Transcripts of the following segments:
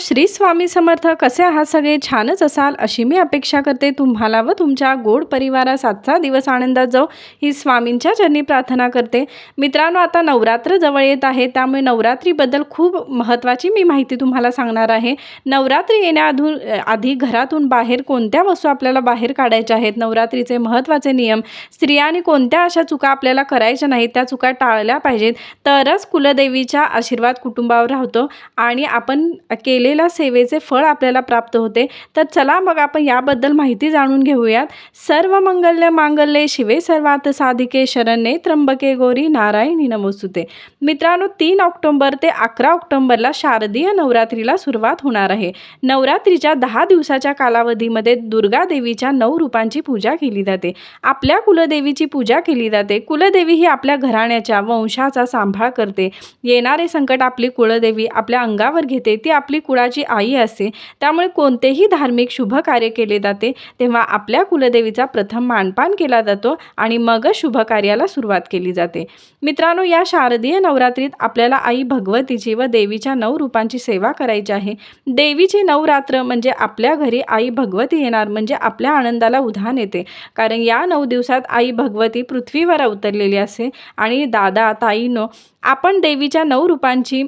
श्री स्वामी समर्थ कसे आहात सगळे? छानच असाल अशी मी अपेक्षा करते तुम्हाला व तुमच्या गोड परिवारास आजचा दिवस आनंदात जाऊ ही स्वामींच्या चरणी प्रार्थना करते. मित्रांनो आता नवरात्र जवळ येत आहे त्यामुळे नवरात्रीबद्दल खूप महत्त्वाची मी माहिती तुम्हाला सांगणार आहे. नवरात्री येण्याआधून आधी घरातून बाहेर कोणत्या वस्तू आपल्याला बाहेर काढायच्या आहेत? नवरात्रीचे महत्त्वाचे नियम? स्त्रियांनी कोणत्या अशा चुका आपल्याला करायच्या नाहीत? त्या चुका टाळल्या पाहिजेत. तरच कुलदेवीचा आशीर्वाद कुटुंबावर राहतो आणि आपण केले केलेल्या सेवेचे फळ आपल्याला प्राप्त होते. तर चला मग आपण याबद्दल माहिती जाणून घेऊयात. सर्व मंगल्य मांगल्ये शिवे सर्वार्थ साधिके शरण्ये त्र्यंबके गोरी नारायणी नमोस्तुते. मित्रांनो तीन ऑक्टोंबर ते अकरा ऑक्टोंबरला शारदीय नवरात्रीला सुरुवात होणार आहे. नवरात्रीच्या दहा दिवसाच्या कालावधीमध्ये दुर्गा देवीच्या नऊ रूपांची पूजा केली जाते. आपल्या कुलदेवीची पूजा केली जाते. कुलदेवी ही आपल्या घराण्याच्या वंशाचा सांभाळ करते. येणारे संकट आपली कुलदेवी आपल्या अंगावर घेते. ती आपली कुळाची आई असते त्यामुळे कोणतेही धार्मिक शुभ कार्य केले जाते तेव्हा आपल्या कुलदेवीचा प्रथम मानपान केला जातो आणि मगच शुभ कार्याला सुरुवात केली जाते. मित्रांनो या शारदीय नवरात्रीत आपल्याला आई भगवतीची व देवीच्या नऊ रूपांची सेवा करायची आहे. देवीची नवरात्र म्हणजे आपल्या घरी आई भगवती येणार म्हणजे आपल्या आनंदाला उधाण येते. कारण या नऊ दिवसात आई भगवती पृथ्वीवर अवतरलेली असते आणि दादा ताईनो आपण देवीच्या नऊ रूपांची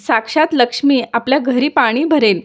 साक्षात लक्ष्मी आपल्या घरी पाणी भरेल.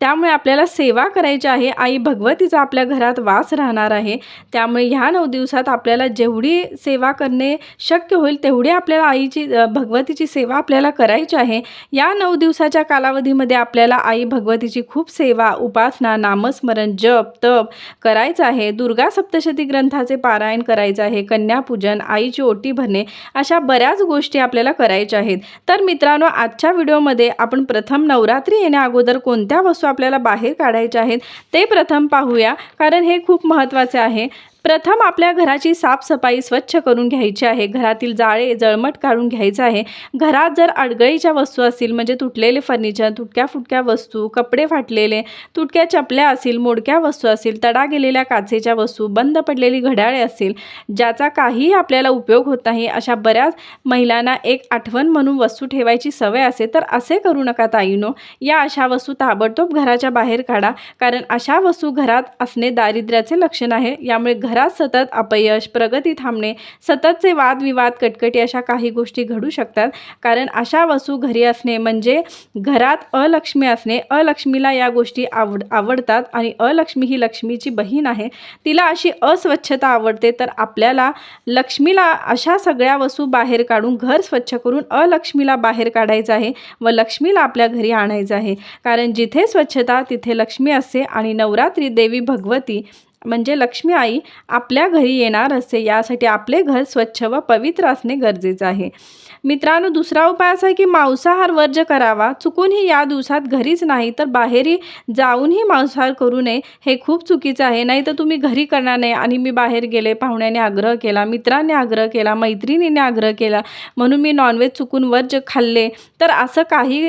त्यामुळे आपल्याला सेवा करायची आहे. आई भगवतीचा आपल्या घरात वास राहणार आहे. त्यामुळे ह्या नऊ दिवसात आपल्याला जेवढी सेवा करणे शक्य होईल तेवढी आपल्याला आईची भगवतीची सेवा आपल्याला करायची आहे. या नऊ दिवसाच्या कालावधीमध्ये आपल्याला आई भगवतीची खूप सेवा उपासना नामस्मरण जप तप करायचं आहे. दुर्गा सप्तशती ग्रंथाचे पारायण करायचं आहे. कन्यापूजन आईची ओटी भरणे अशा बऱ्याच गोष्टी आपल्याला करायच्या आहेत. तर मित्रांनो आजच्या व्हिडिओमध्ये आपण प्रथम नवरात्री येण्या अगोदर कोणत्या वस्तू आपल्याला बाहेर काढायच्या आहेत ते प्रथम पाहूया. कारण हे खूप महत्त्वाचे आहे. प्रथम आपल्या घराची साफसफाई स्वच्छ करून घ्यायची आहे. घरातील जाळे जळमट काढून घ्यायचं आहे. घरात जर अडगळीच्या वस्तू असतील म्हणजे तुटलेले फर्निचर तुटक्या फुटक्या वस्तू कपडे फाटलेले तुटक्या चपल्या असतील मोडक्या वस्तू असतील तडा गेलेल्या काचेच्या वस्तू बंद पडलेली घड्याळे असतील ज्याचा काहीही आपल्याला उपयोग होत नाही अशा बऱ्याच महिलांना एक आठवण म्हणून वस्तू ठेवायची सवय असे तर असे करू नका ताईनो या अशा वस्तू ताबडतोब घराच्या बाहेर काढा कारण अशा वस्तू घरात असणे दारिद्र्याचे लक्षण आहे. यामुळे घरात सतत अपयश प्रगती थांबणे सततचे वादविवाद कटकटी अशा काही गोष्टी घडू शकतात. कारण अशा वस्तू घरी असणे म्हणजे घरात अलक्ष्मी असणे. अलक्ष्मीला या गोष्टी आवड आवडतात आणि अलक्ष्मी ही लक्ष्मीची बहीण आहे. तिला अशी अस्वच्छता आवडते तर आपल्याला लक्ष्मीला अशा सगळ्या वस्तू बाहेर काढून घर स्वच्छ करून अलक्ष्मीला बाहेर काढायचं आहे व लक्ष्मीला आपल्या घरी आणायचं आहे. कारण जिथे स्वच्छता तिथे लक्ष्मी असते आणि नवरात्री देवी भगवती म्हणजे लक्ष्मी आई आपल्या घरी येणार असते यासाठी आपले घर स्वच्छ व पवित्र असणे गरजेचं आहे. मित्रांनो दुसरा उपाय असा आहे की मांसाहार वर्ज करावा. चुकूनही या दिवसात घरीच नाही तर बाहेरही जाऊनही मांसाहार करू नये हे खूप चुकीचं आहे. नाही तर तुम्ही घरी करणार नाही आणि मी बाहेर गेले पाहुण्याने आग्रह केला मित्रांनी आग्रह केला मैत्रिणीने आग्रह केला म्हणून मी नॉनव्हेज चुकून वर्ज खाल्ले. तर असं काही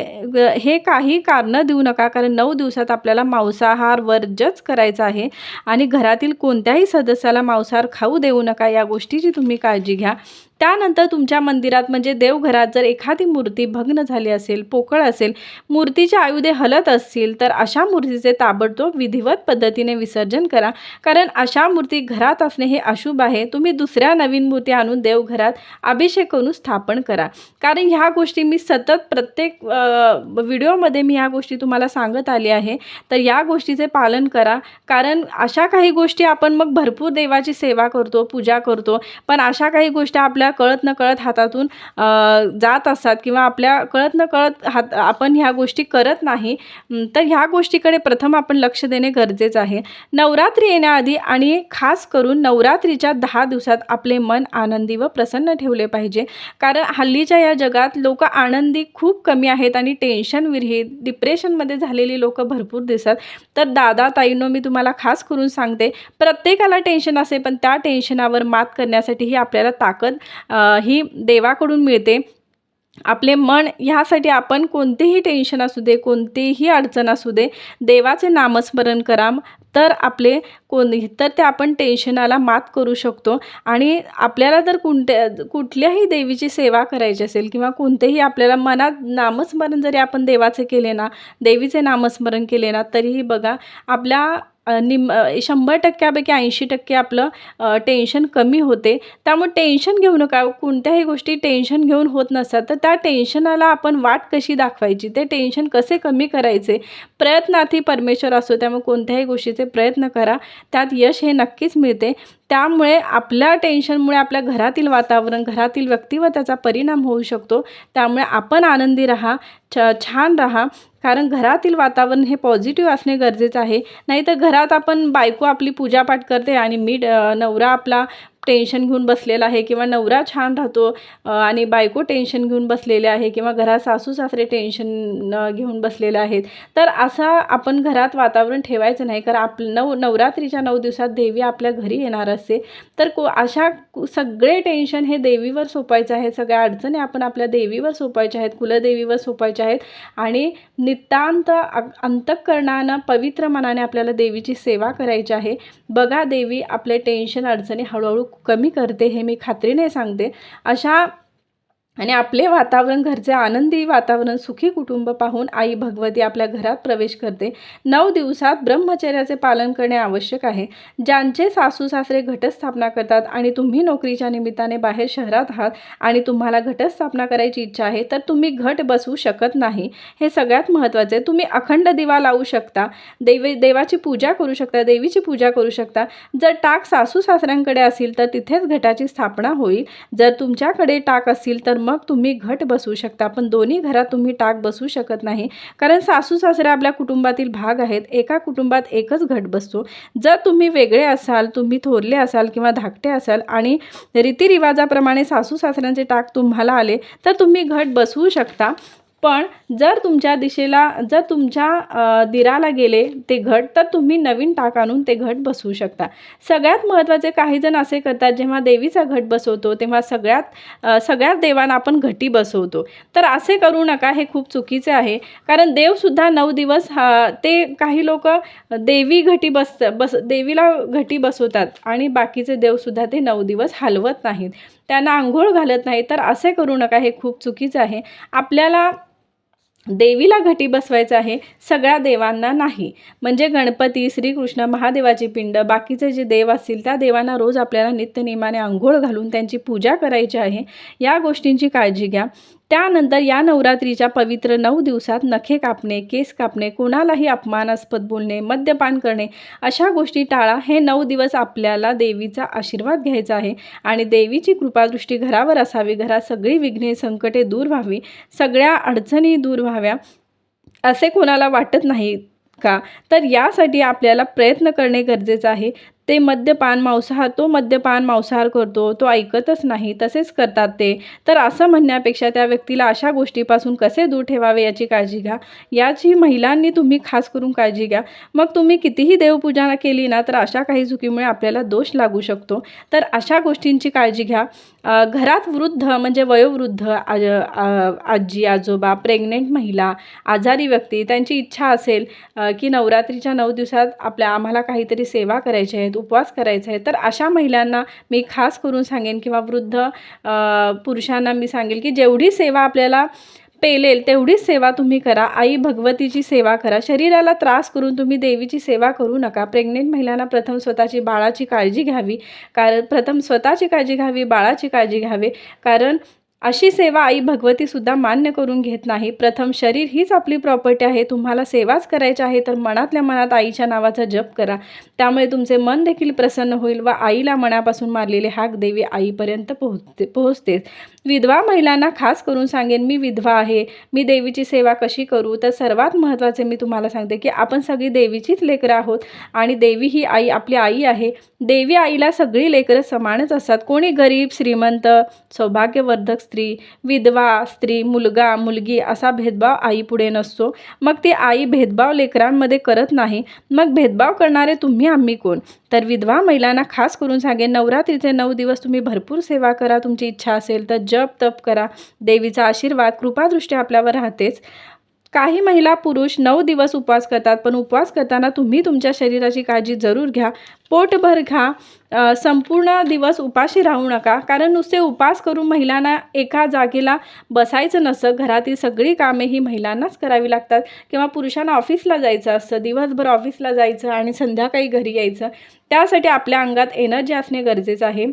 हे काही कारणं देऊ नका कारण नऊ दिवसात आपल्याला मांसाहार वर्जच करायचं आहे. आणि घरातील कोणत्याही सदस्याला मांसाहार खाऊ देऊ नका या गोष्टीची तुम्ही काळजी घ्या. त्यानंतर तुमच्या मंदिरात म्हणजे देवघरात जर एखादी मूर्ती भग्न झाली असेल पोकळ असेल मूर्तीचे आयुधे हलत असतील तर अशा मूर्तीचे ताबडतोब विधिवत पद्धतीने विसर्जन करा. कारण अशा मूर्ती घरात असणे हे अशुभ आहे. तुम्ही दुसऱ्या नवीन मूर्ती आणून देवघरात अभिषेक करून स्थापन करा. कारण ह्या गोष्टी मी सतत प्रत्येक व्हिडिओमध्ये मी ह्या गोष्टी तुम्हाला सांगत आली आहे. तर या गोष्टीचे पालन करा. कारण अशा काही गोष्टी आपण मग भरपूर देवाची सेवा करतो पूजा करतो. पण अशा काही गोष्टी आपल्या कळत न कळत हातातून जात असतात किंवा आपल्या कळत न कळत हात आपण ह्या गोष्टी करत नाही तर ह्या गोष्टीकडे प्रथम आपण लक्ष देणे गरजेचं आहे. नवरात्री येण्याआधी आणि खास करून नवरात्रीच्या दहा दिवसात आपले मन आनंदी व प्रसन्न ठेवले पाहिजे. कारण हल्लीच्या या जगात लोक आनंदी खूप कमी आहेत आणि टेन्शन विरहित डिप्रेशनमध्ये झालेली लोक भरपूर दिसतात. तर दादा ताईंनो मी तुम्हाला खास करून सांगते प्रत्येकाला टेन्शन असे पण त्या टेन्शनावर मात करण्यासाठी ही आपल्याला ताकद ही देवाकडून मिळते. आपले मन ह्यासाठी आपण कोणतेही टेन्शन असू दे कोणतीही अडचण असू दे देवाचे नामस्मरण करा. तर आपले कोण तर ते आपण टेन्शनाला मात करू शकतो. आणि आपल्याला जर कोणत्या कुठल्याही देवीची सेवा करायची असेल किंवा कोणतेही आपल्याला मनात नामस्मरण जरी आपण देवाचे केले ना देवीचे नामस्मरण केले ना तरीही बघा आपल्या निम शंभर टक्क्यापैकी ऐंशी टक्के आपलं टेन्शन कमी होते. त्यामुळे टेन्शन घेऊ नका. कोणत्याही गोष्टी टेन्शन घेऊन होत नसतात. तर त्या टेन्शनाला आपण वाट कशी दाखवायची? ते टेन्शन कसे कमी करायचे? प्रयत्नार्थी परमेश्वर असतो त्यामुळे कोणत्याही गोष्टीचे प्रयत्न करा. त्यात यश हे नक्कीच मिळते. त्यामुळे आपल्या टेन्शनमुळे आपल्या घरातील वातावरण घरातील व्यक्तीवर त्याचा परिणाम होऊ शकतो. त्यामुळे आपण आनंदी राहा छ छान राहा. कारण घरातील वातावरण हे पॉझिटिव्ह असणे गरजेचं आहे. नाहीतर घरात आपण बायको आपली पूजापाठ करते आणि मी नवरा आपला टेन्शन घेऊन बसलेला आहे किंवा नवरा छान राहतो आणि बायको टेन्शन घेऊन बसलेले आहे किंवा घरात सासू सासरे टेन्शन घेऊन बसलेले आहेत तर असा आपण घरात वातावरण ठेवायचं नाही. कारण आप नव नवरात्रीच्या नऊ दिवसात देवी आपल्या घरी येणार असते. तर को अशा सगळे टेन्शन हे देवीवर सोपायचं आहे. सगळ्या अडचणी आपण आपल्या देवीवर सोपायच्या आहेत कुलदेवीवर सोपायच्या आहेत. आणि नितांत अंतकरणानं अंतःकरणानं पवित्र मनाने आपल्याला देवीची सेवा करायची आहे. बघा देवी आपले टेन्शन अडचणी हळूहळू कमी करते हे मी खात्रीने सांगते. अशा आणि आपले वातावरण घरचे आनंदी वातावरण सुखी कुटुंब पाहून आई भगवती आपल्या घरात प्रवेश करते. नऊ दिवसात ब्रह्मचर्याचे पालन करणे आवश्यक आहे. ज्यांचे सासू सासरे घटस्थापना करतात आणि तुम्ही नोकरीच्या निमित्ताने बाहेर शहरात आहात आणि तुम्हाला घटस्थापना करायची इच्छा आहे तर तुम्ही घट बसवू शकत नाही. हे सगळ्यात महत्त्वाचे. आहे तुम्ही अखंड दिवा लावू शकता. देवी देवाची पूजा करू शकता देवीची पूजा करू शकता. जर टाक सासू सासऱ्यांकडे असेल तर तिथेच घटाची स्थापना होईल. जर तुमच्याकडे टाक असतील तर मग मग तुम्ही घट बसवू शकता. पण दोन्ही घरात तुम्ही टाक बसवू शकत नाही. कारण सासू सासरे आपल्या कुटुंबातील भाग आहेत. एका कुटुंबात एकच घट बसतो. जर तुम्ही वेगळे असाल तुम्ही थोरले असाल किंवा धाकटे असाल आणि रीतिरिवाजाप्रमाणे सासू सासऱ्यांचे टाक तुम्हाला आले तर तुम्ही घट बसवू शकता. पण जर तुमच्या दिशेला जर तुमच्या दिराला गेले ते घट तर तुम्ही नवीन टाक आणून ते घट बसवू शकता. सगळ्यात महत्त्वाचे काही जण असे करतात जेव्हा देवीचा घट बसवतो तेव्हा सगळ्यात अ, सगळ्यात देवांना आपण घटी बसवतो. तर असे करू नका हे खूप चुकीचे आहे. कारण देवसुद्धा नऊ दिवस हा ते काही लोक देवी घटी बस बस देवीला घटी बसवतात आणि बाकीचे देवसुद्धा ते नऊ दिवस हलवत नाहीत. त्यांना आंघोळ घालत नाही. तर असे करू नका हे खूप चुकीचं आहे. आपल्याला देवीला घटी बसवायचं आहे सगळ्या देवांना नाही. म्हणजे गणपती श्रीकृष्ण महादेवाची पिंड बाकीचे जे देव असतील त्या देवांना रोज आपल्याला नित्यनियमाने आंघोळ घालून त्यांची पूजा करायची आहे. या गोष्टींची काळजी घ्या. त्यानंतर या नवरात्रीच्या पवित्र नऊ दिवसात नखे कापणे केस कापणे कोणालाही अपमानास्पद बोलणे मद्यपान करणे अशा गोष्टी टाळा. हे नऊ दिवस आपल्याला देवीचा आशीर्वाद घ्यायचा आहे आणि देवीची कृपादृष्टी घरावर असावी. घरात सगळी विघ्ने संकटे दूर व्हावी. सगळ्या अडचणी दूर व्हाव्या. असे कोणाला वाटत नाही का? तर यासाठी आपल्याला प्रयत्न करणे गरजेचं आहे. ते मद्यपान मांसाहार तो मद्यपान मांसाहार करतो तो ऐकतच नाही तसेच करतात ते. तर असं म्हणण्यापेक्षा त्या व्यक्तीला अशा गोष्टीपासून कसे दूर ठेवावे याची काळजी घ्या. याची महिलांनी तुम्ही खास करून काळजी घ्या. मग तुम्ही कितीही देवपूजा केली ना तर अशा काही चुकीमुळे आपल्याला दोष लागू शकतो. तर अशा गोष्टींची काळजी घ्या. घरात वृद्ध म्हणजे वयोवृद्ध आज आजी आजोबा प्रेग्नेंट महिला आजारी व्यक्ती त्यांची इच्छा असेल की नवरात्रीच्या नऊ दिवसात आपल्या आम्हाला काहीतरी सेवा करायची आहेत उपवास करायचा आहे. तर अशा महिलांना मी खास करून सांगेन किंवा वृद्ध पुरुषांना मी सांगेल की जेवढी सेवा आपल्याला पेलेल तेवढीच सेवा तुम्ही करा. आई भगवतीची सेवा करा. शरीराला त्रास करून तुम्ही देवीची सेवा करू नका. प्रेग्नेंट महिलांना प्रथम स्वतःची बाळाची काळजी घ्यावी. कारण प्रथम स्वतःची काळजी घ्यावी बाळाची काळजी घ्यावी. कारण अशी सेवा आई भगवतीसुद्धा मान्य करून घेत नाही. प्रथम शरीर हीच आपली प्रॉपर्टी आहे. तुम्हाला सेवाच करायची आहे तर मनातल्या मनात आईच्या नावाचा जप करा. त्यामुळे तुमचे मन देखील प्रसन्न होईल व आईला मनापासून मारलेले हाक देवी आईपर्यंत पोहोचते पोहोचतेच विधवा महिलांना खास करून सांगेन मी विधवा आहे मी देवीची सेवा कशी करू? तर सर्वात महत्त्वाचे मी तुम्हाला सांगते की आपण सगळी देवीचीच लेकरं आहोत आणि देवी ही आई आपली आई आहे. देवी आईला सगळी लेकरं समानच असतात. कोणी गरीब श्रीमंत सौभाग्यवर्धक स्त्री विधवा स्त्री मुलगा मुलगी असा भेदभाव आईपुढे नसतो. मग ती आई भेदभाव लेकरांमध्ये करत नाही. मग भेदभाव करणारे तुम्ही आम्ही कोण? तर विधवा महिलांना खास करून सांगेन नवरात्रीचे नऊ दिवस तुम्ही भरपूर सेवा करा तुमची इच्छा असेल तर जप तप करा. देवीचा आशीर्वाद कृपादृष्टी आपल्यावर राहतेच. काही महिला पुरुष नऊ दिवस उपवास करतात पण उपवास करताना तुम्ही तुमच्या शरीराची काळजी जरूर घ्या. पोटभर घ्या. संपूर्ण दिवस उपाशी राहू नका. कारण नुसते उपास करून महिलांना एका जागेला बसायचं नसतं. घरातील सगळी कामे ही महिलांनाच करावी लागतात. किंवा पुरुषांना ऑफिसला जायचं असतं. दिवसभर ऑफिसला जायचं आणि संध्याकाळी घरी यायचं. त्यासाठी आपल्या अंगात एनर्जी असणे गरजेचं आहे.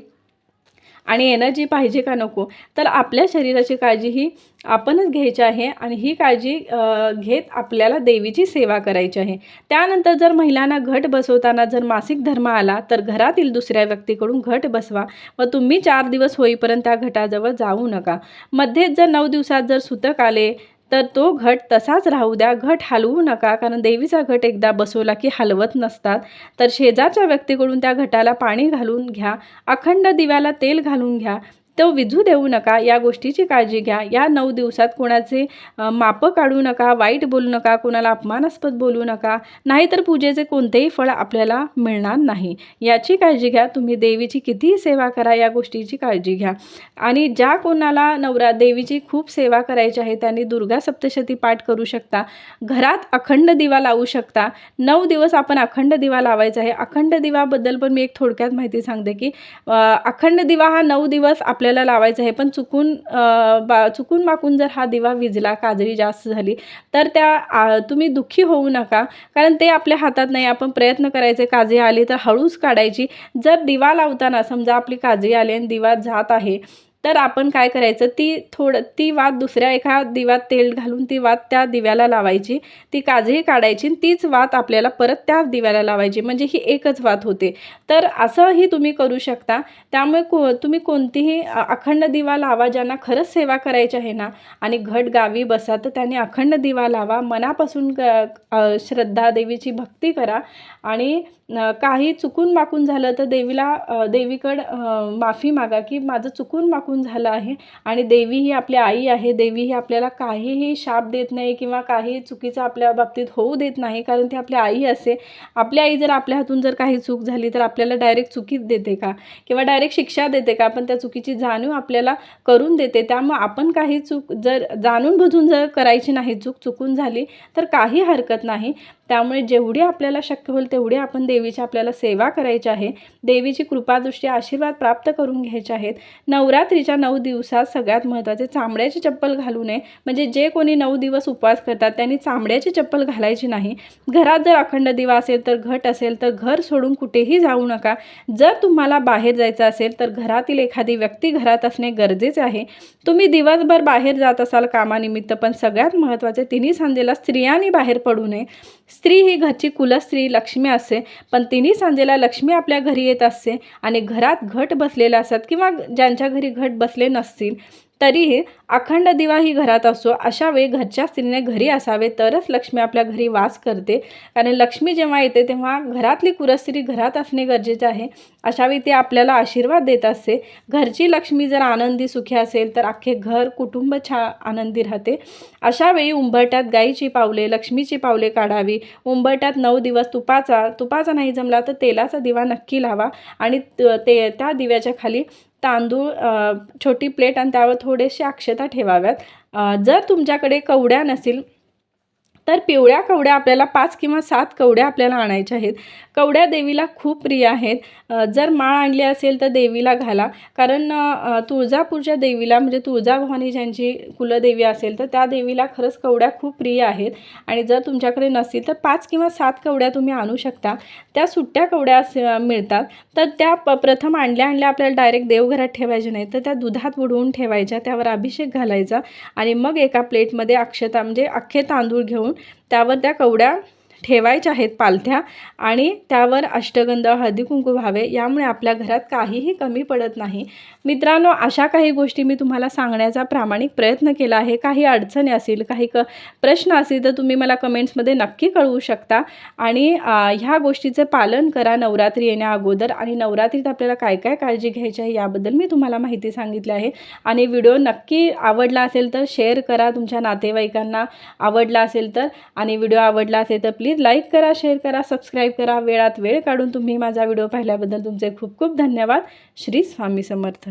आणि एनर्जी पाहिजे का नको? तर आपल्या शरीराची काळजी ही आपणच घ्यायची आहे आणि ही काळजी घेत आपल्याला देवीची सेवा करायची आहे. त्यानंतर जर महिलांना घट बसवताना जर मासिक धर्म आला तर घरातील दुसऱ्या व्यक्तीकडून घट बसवा व तुम्ही चार दिवस होईपर्यंत त्या घटाजवळ जाऊ नका. मध्येच जर नऊ दिवसात जर सुतक आले तर तो घट तसाच राहू द्या. घट हलवू नका कारण देवीचा घट एकदा बसवला की हलवत नसतात. तर शेजारच्या व्यक्तीकडून त्या घटाला पाणी घालून घ्या. अखंड दिव्याला तेल घालून घ्या. तो विझू देऊ नका या गोष्टीची काळजी घ्या. या नऊ दिवसात कोणाचे मापं काढू नका वाईट बोलू नका कोणाला अपमानास्पद बोलू नका नाहीतर पूजेचे कोणतेही फळ आपल्याला मिळणार नाही. याची काळजी घ्या तुम्ही देवीची कितीही सेवा करा या गोष्टीची काळजी घ्या. आणि ज्या कोणाला नवरा देवीची खूप सेवा करायची आहे त्यांनी दुर्गा सप्तशती पाठ करू शकता. घरात अखंड दिवा लावू शकता. नऊ दिवस आपण अखंड दिवा लावायचा आहे. अखंड दिवाबद्दल पण मी एक थोडक्यात माहिती सांगते की अखंड दिवा हा नऊ दिवस आपल्या आपल्याला लावायचं आहे. पण चुकून बा चुकून माकून जर हा दिवा विजला काजळी जास्त झाली तर त्या तुम्ही दुःखी होऊ नका. कारण ते आपल्या हातात नाही. आपण प्रयत्न करायचे काजळी आली तर हळूच काढायची. जर दिवा लावताना समजा आपली काजळी आली आणि दिवा जात आहे तर आपण काय करायचं? ती थोडं ती वात दुसऱ्या एका दिव्यात तेल घालून ती वात त्या दिव्याला लावायची. ती काजही काढायची आणि तीच वात आपल्याला परत त्या दिव्याला लावायची. म्हणजे ही एकच वात होते. तर असंही तुम्ही करू शकता. त्यामुळे को तुम्ही कोणतीही अखंड दिवा लावा ज्यांना खरंच सेवा करायची आहे ना. आणि घट गावी बसा तर त्यांनी अखंड दिवा लावा. मनापासून ग श्रद्धा देवीची भक्ती करा. आणि काही चुकून माकून झालं तर देवीला देवीकड देवीकडं माफी मागा की माझं चुकून माकून झालं आहे. आणि देवी ही आपली आई आहे. देवी ही आपल्याला काहीही शाप देत नाही किंवा काही चुकीचं आपल्या बाबतीत होऊ देत नाही. कारण ती आपली आई असे. आपली आई जर आपल्या हातून जर काही चूक झाली तर आपल्याला डायरेक्ट चुकीत देते का? किंवा डायरेक्ट शिक्षा देते का? पण त्या चुकीची जाणीव आपल्याला करून देते. त्यामुळे आपण काही चूक जर जाणून बुजून जर करायची नाही चूक चुकून झाली तर काही हरकत नाही. त्यामुळे जेवढी आपल्याला शक्य होईल तेवढी आपण देवीची आपल्याला सेवा करायची आहे. देवीची कृपादृष्टी आशीर्वाद प्राप्त करून घ्यायचे आहेत. नवरात्रीच्या नऊ दिवसात सगळ्यात महत्त्वाचे चामड्याची चप्पल घालू नये. म्हणजे जे कोणी नऊ दिवस उपवास करतात त्यांनी चामड्याची चप्पल घालायची नाही. घरात जर अखंड दिवा असेल तर घट असेल तर घर सोडून कुठेही जाऊ नका. जर तुम्हाला बाहेर जायचं असेल तर घरातील एखादी व्यक्ती घरात असणे गरजेचे आहे. तुम्ही दिवसभर बाहेर जात असाल कामानिमित्त पण सगळ्यात महत्त्वाचे तिन्ही सांजेला स्त्रियांनी बाहेर पडू नये. स्त्री ही घरची कुलस्त्री लक्ष्मी असते पण तिन्ही सांजेला लक्ष्मी आपल्या घरी येत असते आणि घरात घट बसलेले असतात किंवा ज्यांच्या घरी घट बसले नसतील तरीही अखंड दिवा ही घरात असो अशा वेळी घरच्या स्त्रीने घरी असावे तरच लक्ष्मी आपल्या घरी वास करते. कारण लक्ष्मी जेव्हा येते तेव्हा घरातली कुरस्त्री घरात असणे गरजेचे आहे. अशावेळी ती आपल्याला आशीर्वाद देत असते. घरची लक्ष्मी जर आनंदी सुखी असेल तर अख्खे घर कुटुंब छा आनंदी राहते. अशावेळी उंबरट्यात गाईची पावले लक्ष्मीची पावले काढावी. उंबरट्यात नऊ दिवस तुपाचा तुपाचा नाही जमला तर तेलाचा दिवा नक्की लावा. आणि त- ते त्या दिव्याच्या खाली तांदूळ छोटी प्लेट आणि त्यावर थोडेसे अक्षता ठेवाव्यात. जर तुमच्याकडे कवड्या नसेल तर पिवळ्या कवड्या आपल्याला पाच किंवा सात कवड्या आपल्याला आणायच्या आहेत. कवड्या देवीला खूप प्रिय आहेत. जर माळ आणली असेल तर देवीला घाला. कारण तुळजापूरच्या देवीला म्हणजे तुळजाभवानी ज्यांची कुलदेवी असेल तर त्या देवीला खरंच कवड्या खूप प्रिय आहेत. आणि जर तुमच्याकडे नसतील तर पाच किंवा सात कवड्या तुम्ही आणू शकता. त्या सुट्ट्या कवड्या अस मिळतात. तर त्या प प्रथम आणल्या आणल्या आपल्याला डायरेक्ट देवघरात ठेवायच्या नाही तर त्या दुधात बुडवून ठेवायच्या त्यावर अभिषेक घालायचा. आणि मग एका प्लेटमध्ये अक्षता म्हणजे अख्खे तांदूळ घेऊन त्यावर त्या कवड्या ठेवायच्या आहेत पालथ्या आणि त्यावर अष्टगंध हळदी कुंकू व्हावे यामुळे आपल्या घरात काहीही कमी पडत नाही. मित्रांनो अशा काही गोष्टी मी तुम्हाला सांगण्याचा प्रामाणिक प्रयत्न केला आहे. काही अडचणी असतील काही क प्रश्न असतील तर तुम्ही मला कमेंट्समध्ये नक्की कळवू शकता. आणि ह्या गोष्टीचं पालन करा नवरात्री येण्या अगोदर. आणि नवरात्रीत आपल्याला काय काय काळजी घ्यायची आहे याबद्दल मी तुम्हाला माहिती सांगितली आहे. आणि व्हिडिओ नक्की आवडला असेल तर शेअर करा तुमच्या नातेवाईकांना. आवडला असेल तर आणि व्हिडिओ आवडला असेल तर प्लीज प्लीज लाईक करा शेअर करा सबस्क्राईब करा. वेळात वेळ काढून तुम्ही माझा व्हिडिओ पाहिल्याबद्दल तुमचे खूप खूप धन्यवाद. श्री स्वामी समर्थ.